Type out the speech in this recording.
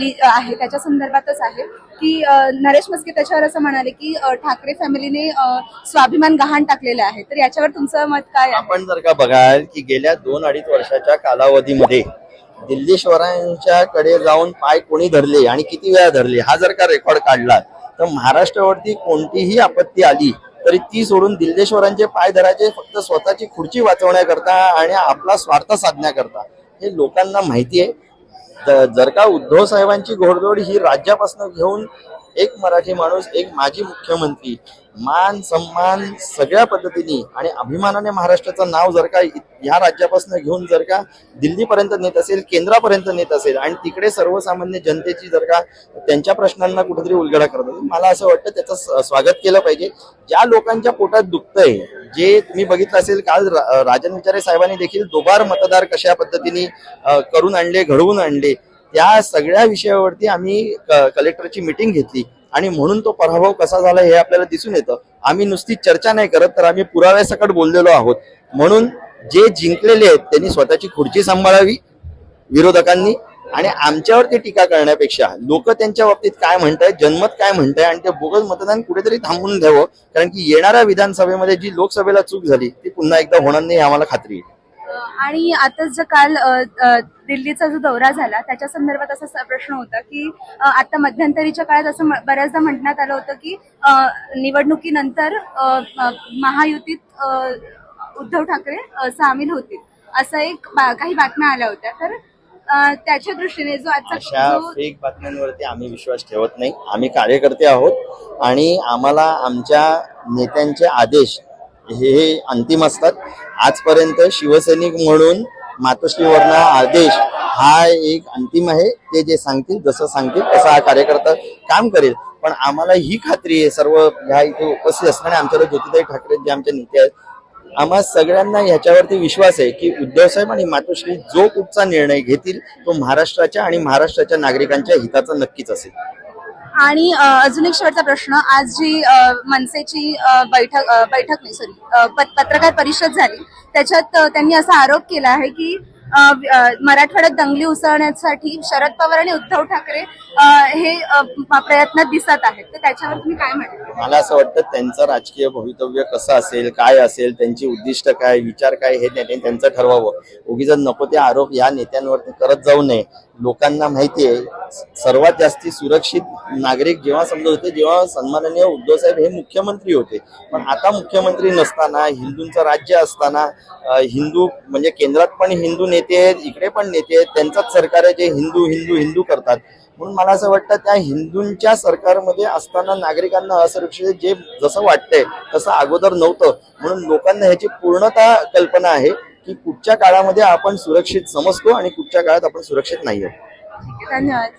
आहे. त्याच्या संदर्भातच आहे की नरेश मस्के त्याच्यावर असं म्हणाले की ठाकरे फॅमिलीने स्वाभिमान गहाण टाकलेले आहे. तर याच्यावर तुमचं मत काय आपण जर का बघाल की गेल्या दोन अडीच वर्षाच्या कालावधीमध्ये दिल्लीश्वरांच्याकडे जाऊन पाय कोणी धरले आणि किती वेळा धरले हा जर का रेकॉर्ड काढला तर महाराष्ट्रावरती कोणतीही आपत्ती आली तरी ती सोडून दिल्लेश्वरांचे पाय धरायचे फक्त स्वतःची खुर्ची वाचवण्याकरता आणि आपला स्वार्थ साधण्याकरता. हे लोकांना माहिती आहे. जर का उद्धव साहेबांची घोडदौड ही राज्यापासून घेऊन एक मराठी माणूस एक माजी मुख्यमंत्री मान सन्मान सगळ्या पद्धतीने आणि अभिमानाने महाराष्ट्राचं नाव जर का ह्या राज्यापासून घेऊन जर का दिल्लीपर्यंत नेत असेल केंद्रापर्यंत नेत असेल आणि तिकडे सर्वसामान्य जनतेची जर का त्यांच्या प्रश्नांना कुठेतरी उलगडा करत असेल मला असं वाटतं त्याचं स्वागत केलं पाहिजे. ज्या लोकांच्या पोटात दुखतंय जे तुम्ही बघितलं असेल काल रा- राजन विचारे साहेबांनी देखील दोबार मतदार कशा पद्धतीने करून आणले घडवून आणले त्या सगळ्या विषयावरती आम्ही क- कलेक्टरची मिटिंग घेतली. आणि म्हणून तो पराभव कसा झाला हे आपल्याला दिसून येतं. आम्ही नुसती चर्चा नाही करत तर आम्ही पुराव्यासकट बोललेलो आहोत. म्हणून जे जिंकलेले आहेत त्यांनी स्वतःची खुर्ची सांभाळावी विरोधकांनी. आणि आमच्यावरती टीका करण्यापेक्षा लोक त्यांच्या बाबतीत काय म्हणतायत जनमत काय म्हणताय आणि ते बोगस मतदान कुठेतरी थांबून द्यावं. कारण की येणाऱ्या विधानसभेमध्ये जी लोकसभेला चूक झाली ती पुन्हा एकदा होणार नाही आम्हाला खात्री आहे. आणि आताच जर काल दिल्लीचा जो दौरा झाला त्याच्या संदर्भात असा प्रश्न होता की आता मध्यंतरीच्या काळात असं बऱ्याचदा म्हणण्यात आलं होतं की निवडणुकीनंतर महायुतीत उद्धव ठाकरे सामील होतील असं एक बा- काही बातम्या आल्या होत्या. तर त्याच्या दृष्टीने जो आजचा अशा फेक बातम्यांवरती आम्ही विश्वास ठेवत नाही. आम्ही कार्यकर्ते आहोत आणि आम्हाला आमच्या नेत्यांचे आदेश हे अंतिम असतात. आजपर्यंत शिवसैनिक म्हणून मातोश्रीवरना आदेश हा एक अंतिम आहे. ते जे सांगतील जसं सांगतील तसा हा कार्यकर्ता काम करेल. पण आम्हाला ही खात्री आहे सर्व ह्या इथे उपस्थित असणारे आमच्याकडे ज्योतिताई ठाकरे जे आमचे नेते आहेत आम्हा सगळ्यांना ह्याच्यावरती विश्वास आहे की उद्धव साहेब आणि मातोश्री जो कुठचा निर्णय घेतील तो महाराष्ट्राच्या आणि महाराष्ट्राच्या नागरिकांच्या हिताचा नक्कीच असेल. आणि अजून एक शेवटचा प्रश्न. आज जी मनसेची बैठक बैठक नाही सॉरी पत्रकार परिषद झाली त्याच्यात त्यांनी असा आरोप केला आहे की मराठवाड्यात दंगली उसळण्यासाठी शरद पवार आणि उद्धव ठाकरे हे अ, प्रयत्नात दिसत आहेत. तर त्याच्यावर तुम्ही काय म्हणता? मला असं वाटतं त्यांचं राजकीय भवितव्य कसं असेल काय असेल त्यांची उद्दिष्ट काय विचार काय हे नेत्यांनी त्यांचं ठरवावं. उगीच नको ते आरोप या नेत्यांवरती करत जाऊ नये. लोकांना माहिती आहे सर्वात जास्ती सुरक्षित नागरिक जेव्हा समजत होते जेव्हा सन्माननीय उद्धव साहेब हे मुख्यमंत्री होते. पण आता मुख्यमंत्री नसताना हिंदूंचं राज्य असताना हिंदू म्हणजे केंद्रात पण हिंदू नेते आहेत इकडे पण नेते आहेत त्यांचंच सरकार आहे जे हिंदू हिंदू हिंदू करतात. म्हणून मला असं वाटतं त्या हिंदूंच्या सरकारमध्ये असताना नागरिकांना असुरक्षित जे जसं वाटतंय तसं अगोदर नव्हतं. म्हणून लोकांना ह्याची पूर्णतः कल्पना आहे की कुठच्या काळामध्ये आपण सुरक्षित समजतो आणि कुठच्या काळात आपण सुरक्षित नाही आहोत धन्यवाद